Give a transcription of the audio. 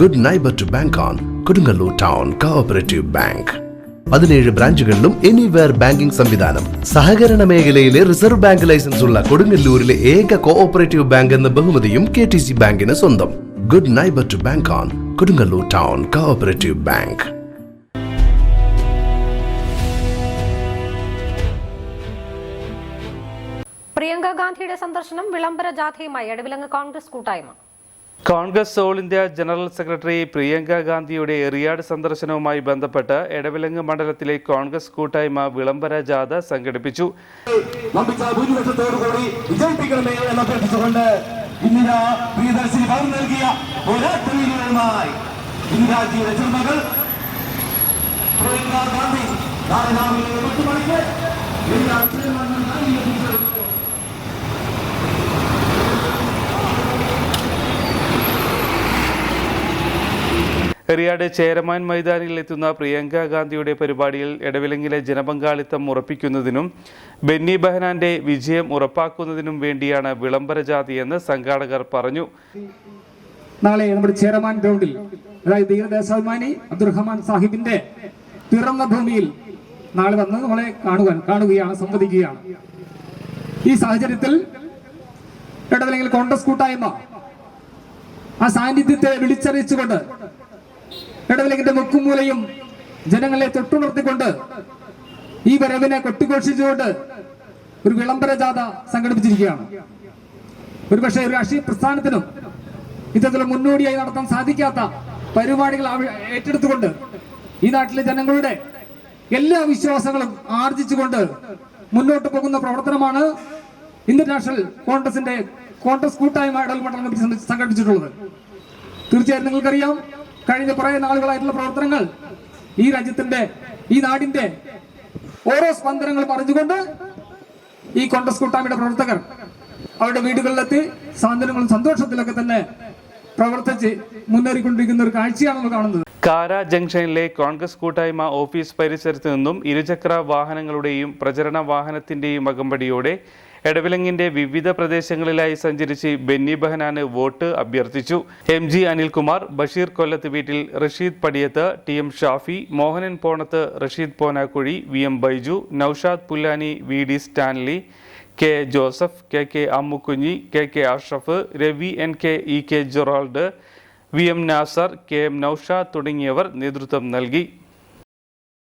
Good neighbour to bank on Kodungallur town cooperative bank പതിനേഴ് ബ്രാഞ്ചുകളിലും anywhere banking സംവിധാനം. സഹകരണ മേഖലയിലെ റിസർവ് ബാങ്ക് ലൈസൻസ് ഉള്ള കൊടുങ്ങല്ലൂരിലെ ഏക കോഓപ്പറേറ്റീവ് ബാങ്ക് എന്ന ബഹുമതിയും കെ ടി സി ബാങ്കിന് സ്വന്തം. Good neighbour to bank on Kodungallur town cooperative bank Priyanka ഗാന്ധിയുടെ സന്ദർശനം വിളംബര ജാഥയുമായി. എടവിലങ്ങ് കോൺഗ്രസ് കൂട്ടായ്മ. Congress all India general secretary Priyanka ഗാന്ധിയുടെ എറിയാട് സന്ദർശനവുമായി ബന്ധപ്പെട്ട് എടവിലങ്ങ് മണ്ഡലത്തിലെ കോൺഗ്രസ് കൂട്ടായ്മ വിളംബര ജാഥ സംഘടിപ്പിച്ചു. പ്രിയങ്ക ഗാന്ധി നാളെ രാവിലെ എട്ട് മണിക്ക് എറിയാട് ചേരമാൻ മൈതാനിയിൽ എത്തുന്ന പ്രിയങ്ക ഗാന്ധിയുടെ പരിപാടിയിൽ ഇടവിലങ്ങിലെ ജനപങ്കാളിത്തം ഉറപ്പിക്കുന്നതിനും ബെന്നി ബെഹനാന്റെ വിജയം ഉറപ്പാക്കുന്നതിനും വേണ്ടിയാണ് വിളംബര ജാഥയെന്ന് സംഘാടകർ പറഞ്ഞു. നാളെ നമ്മുടെ ചേരമാൻ ഗ്രൗണ്ടിൽ അതായത് ധീരദേശാഭിമാനി അബ്ദുറഹ്മാൻ സാഹിബിന്റെ പിറന്ന ഭൂമിയിൽ നാളെ വന്ന് നമ്മളെ കാണുവാൻ കാണുകയാണ് സംവദിക്കുകയാണ്. ഈ സാഹചര്യത്തിൽ ഇടവിലെങ്കിൽ കോൺഗ്രസ് കൂട്ടായ്മ ആ സാന്നിധ്യത്തെ വിളിച്ചറിയിച്ചുകൊണ്ട് ഇടവിലെങ്കിന്റെ മുക്കുമൂലയും ജനങ്ങളെ തൊട്ടുണർത്തിക്കൊണ്ട് ഈ വരവിനെ കൊട്ടിഘോഷിച്ചുകൊണ്ട് ഒരു വിളംബര ജാഥ സംഘടിപ്പിച്ചിരിക്കുകയാണ്. ഒരുപക്ഷെ ഒരു രാഷ്ട്രീയ പ്രസ്ഥാനത്തിനും ഇത്തരത്തിലുള്ള മുന്നോടിയായി നടത്താൻ സാധിക്കാത്ത പരിപാടികൾ ഏറ്റെടുത്തുകൊണ്ട് ഈ നാട്ടിലെ ജനങ്ങളുടെ എല്ലാ വിശ്വാസങ്ങളും ആർജിച്ചുകൊണ്ട് മുന്നോട്ട് പോകുന്ന പ്രവർത്തനമാണ് ഇന്ത്യൻ നാഷണൽ കോൺഗ്രസിന്റെ കോൺഗ്രസ് കൂട്ടായ്മ സംഘ- സംഘടിപ്പിച്ചിട്ടുള്ളത്. തീർച്ചയായും നിങ്ങൾക്കറിയാം കഴിഞ്ഞ കുറെ നാളുകളായിട്ടുള്ള പ്രവർത്തനങ്ങൾ ഈ രാജ്യത്തിന്റെ ഈ നാടിന്റെ ഓരോ സ്പന്ദനങ്ങളും അറിഞ്ഞുകൊണ്ട് ഈ കോൺഗ്രസ് കൂട്ടായ്മയുടെ പ്രവർത്തകർ അവരുടെ വീടുകളിലെത്തി സാന്ത്വനങ്ങളും സന്തോഷത്തിലൊക്കെ തന്നെ പ്രവർത്തിച്ച് മുന്നേറിക്കൊണ്ടിരിക്കുന്ന ഒരു കാഴ്ചയാണ് നമ്മൾ കാണുന്നത്. കാര ജംഗ്ഷനിലെ കോൺഗ്രസ് കൂട്ടായ്മ ഓഫീസ് പരിസരത്ത് നിന്നും ഇരുചക്ര വാഹനങ്ങളുടെയും പ്രചരണ വാഹനത്തിന്റെയും അകമ്പടിയോടെ എടവിലങ്ങിന്റെ വിവിധ പ്രദേശങ്ങളിലായി സഞ്ചരിച്ച് ബെന്നി ബെഹനാന് വോട്ട് അഭ്യർത്ഥിച്ചു. എം ജി അനിൽകുമാർ ബഷീർ കൊല്ലത്ത് വീട്ടിൽ Rasheed Padiyath T M Shafi Mohanan Ponnath Rasheed Ponakuzhi V M Baiju Noushad Pullani V D Stanley K Joseph K K Ammukunji K K Ashraf Ravi N K E K Jerald V M Nasar K M Noushad തുടങ്ങിയവർ നേതൃത്വം നൽകി.